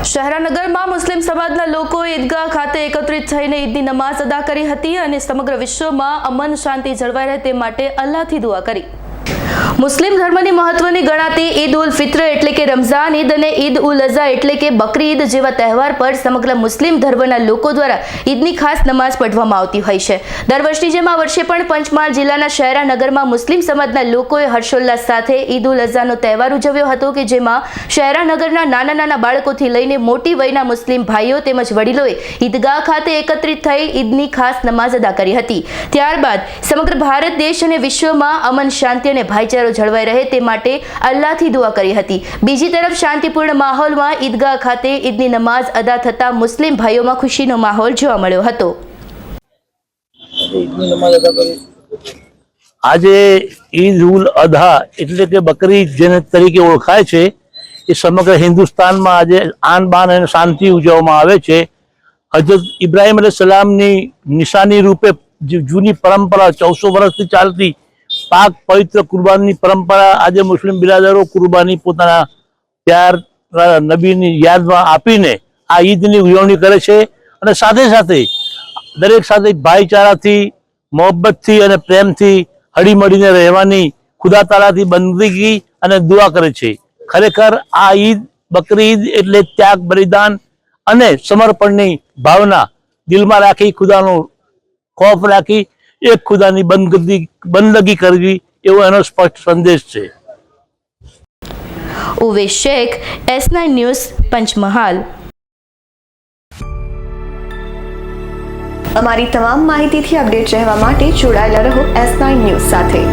શહેરાનગરમાં મુસ્લિમ સમાજના લોકો ઈદગાહ ખાતે એકત્રિત થઈને ઈદની નમાઝ અદા કરી હતી અને સમગ્ર વિશ્વમાં અમન શાંતિ જળવાઈ રહે તે માટે અલ્લાહથી દુઆ કરી. મુસ્લિમ ધર્મની મહત્વની ગણાતી ઈદ ઉલ ફિત્ર એટલે કે રમઝાન ઈદ અને ઈદ ઉલ અઝા એટલે કે બકરી ઈદ જેવા તહેવાર પર સમગ્ર મુસ્લિમ ધર્મના લોકો દ્વારા ઈદની ખાસ નમાઝ પઢવામાં આવતી હોય છે. દર વર્ષની જેમ આ વર્ષે પણ પંચમહાલ જિલ્લાના શહેરા નગરમાં મુસ્લિમ સમાજના લોકોએ હર્ષોલ્લાસ સાથે ઈદ ઉલ અઝાનો તહેવાર ઉજવ્યો હતો કે જેમાં શહેરા નગરના નાના નાના બાળકોથી લઈને મોટી વયના મુસ્લિમ ભાઈઓ તેમજ વડીલોએ ઈદગાહ ખાતે એકત્રિત થઈ ઈદની ખાસ નમાઝ અદા કરી હતી. ત્યારબાદ સમગ્ર ભારત દેશ અને વિશ્વમાં અમન શાંતિ અને ભાઈચારો જળવાઈ રહે તે માટે અલ્લાહથી દુઆ કરી હતી. બીજી તરફ શાંતિપૂર્ણ માહોલમાં ઈદગાહ ખાતે ઈદની નમાઝ અદા થતા મુસ્લિમ ભાઈઓમાં ખુશીનો માહોલ જોવા મળ્યો હતો. આજે ઈદ ઉલ અધા એટલે કે બકરી જેને તરીકે ઓળખાય છે, એ સમગ્ર હિન્દુસ્તાનમાં આજે આન બાન અને શાંતિ ઉજવવામાં આવે છે. હજરત ઇબ્રાહીમ અલી સલામની નિશાની રૂપે જૂની પરંપરા ચૌદસો વર્ષથી ચાલતી પાક પવિત્ર કુરબાનની પરંપરા આજે મુસ્લિમ બિરાદરો કુરબાની પોતાના પ્યાર નબીની યાદમાં આપીને આ ઈદની ઉજવણી કરે છે અને સાથે સાથે દરેક સાથે ભાઈચારાથી, મોહબ્બતથી અને પ્રેમથી હળીમળીને રહેવાની ખુદા તાલાથી બંદગી અને દુઆ કરે છે. ખરેખર આ ઈદ, બકરી ઈદ એટલે ત્યાગ, બલિદાન અને સમર્પણની ભાવના દિલમાં રાખી, ખુદાનો ખોફ રાખી એક ખુદાની બંદગી બંદગી કરવી એવો એનો સ્પષ્ટ સંદેશ છે. Uvesh Shaikh S nine news Panchmahal. અમારી તમામ માહિતીથી અપડેટ રહેવા માટે જોડાયેલા રહો એસ નાઇન ન્યૂઝ સાથે.